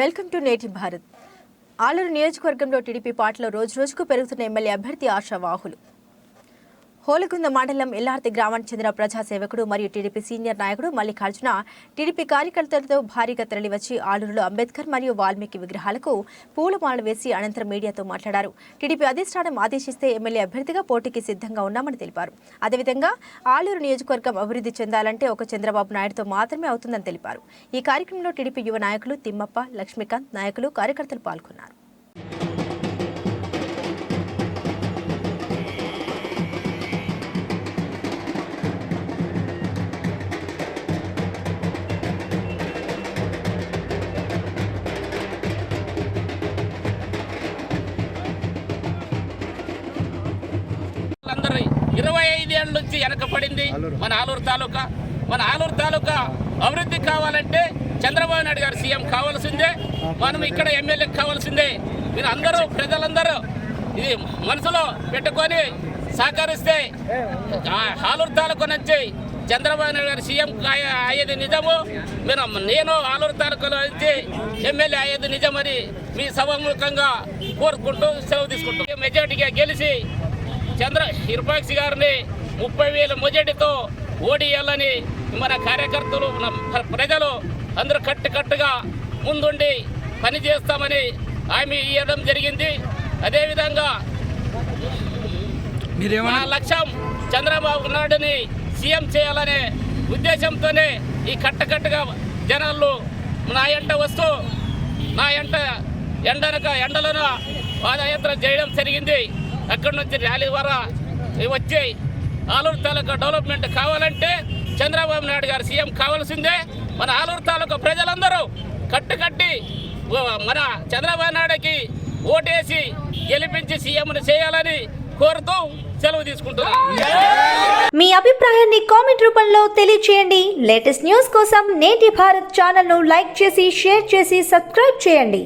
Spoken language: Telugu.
వెల్కమ్ టు నేటి భారత్. ఆలూరు నియోజకవర్గంలో టీడీపీ పార్టీలో రోజు రోజుకు పెరుగుతున్న ఎమ్మెల్యే అభ్యర్థి ఆశావాహులు హోలకుంద మండలం ఎల్లార్తి గ్రామానికి చెందిన ప్రజాసేవకుడు మరియు టీడీపీ సీనియర్ నాయకుడు మల్లికార్జున టీడీపీ కార్యకర్తలతో భారీగా తరలివచ్చి ఆలూరులో అంబేద్కర్ మరియు వాల్మీకి విగ్రహాలకు పూలమాలలు వేసి అనంతరం మీడియాతో మాట్లాడారు. టీడీపీ అధిష్టానం ఆదేశిస్తే ఎమ్మెల్యే అభ్యర్థిగా పోటీకి సిద్ధంగా ఉన్నామని తెలిపారు. అదేవిధంగా ఆలూరు నియోజకవర్గం అభివృద్ధి చెందాలంటే ఒక చంద్రబాబు నాయుడుతో మాత్రమే అవుతుందని తెలిపారు. ఈ కార్యక్రమంలో టీడీపీ యువ నాయకులు తిమ్మప్ప లక్ష్మీకాంత్ నాయకులు కార్యకర్తలు పాల్గొన్నారు. అందరూ ఇరవై ఐదేళ్ళ నుంచి వెనకబడింది మన ఆలూరు తాలూకా. మన ఆలూరు తాలూకా అభివృద్ధి కావాలంటే చంద్రబాబు నాయుడు గారు సీఎం కావాల్సిందే. మనం ఇక్కడ ఎమ్మెల్యే కావాల్సిందే. మీరు అందరూ ప్రజలందరూ ఇది మనసులో పెట్టుకొని సహకరిస్తే ఆలూరు తాలూకా నుంచి చంద్రబాబు నాయుడు గారు సీఎం అయ్యే- అయ్యేది నిజము. మీరు నేను ఆలూరు తాలూకాలో నుంచి ఎమ్మెల్యే అయ్యేది నిజమని మీ సభముఖంగా కోరుకుంటూ సెలవు తీసుకుంటూ మెజార్టీగా గెలిచి చంద్ర హిర్పాక్సి గారిని ముప్పై వేల మొజటితో ఓడియాలని మన కార్యకర్తలు ప్రజలు అందరూ కట్టు కట్టుగా ముందుండి పని చేస్తామని హామీ ఇవ్వడం జరిగింది. అదేవిధంగా నా లక్ష్యం చంద్రబాబు నాయుడుని సీఎం చేయాలనే ఉద్దేశంతోనే ఈ కట్టకట్టుగా జనాలు నా ఎంట వస్తూ నా ఎంట ఎండనక ఎండలను పాదయాత్ర చేయడం జరిగింది. అక్కడి నుంచి ర్యాలీ ద్వారా వచ్చాయి. ఆలూరు తాలూకా డెవలప్మెంట్ కావాలంటే చంద్రబాబు నాయుడు గారు సీఎం కావాల్సిందే. మన ఆలూరు తాలూకా ప్రజలందరూ కట్టుకట్టి మన చంద్రబాబు నాయుడుకి ఓటేసి గెలిపించి సీఎంను చేయాలని కోరుతూ సెలవు తీసుకుంటున్నాను మీ అభిప్రాయాన్ని కామెంట్ రూపంలో తెలియచేయండి. లేటెస్ట్ న్యూస్ కోసం నేటి భారత్ ఛానల్ను లైక్ చేసి షేర్ చేసి సబ్స్క్రైబ్ చేయండి.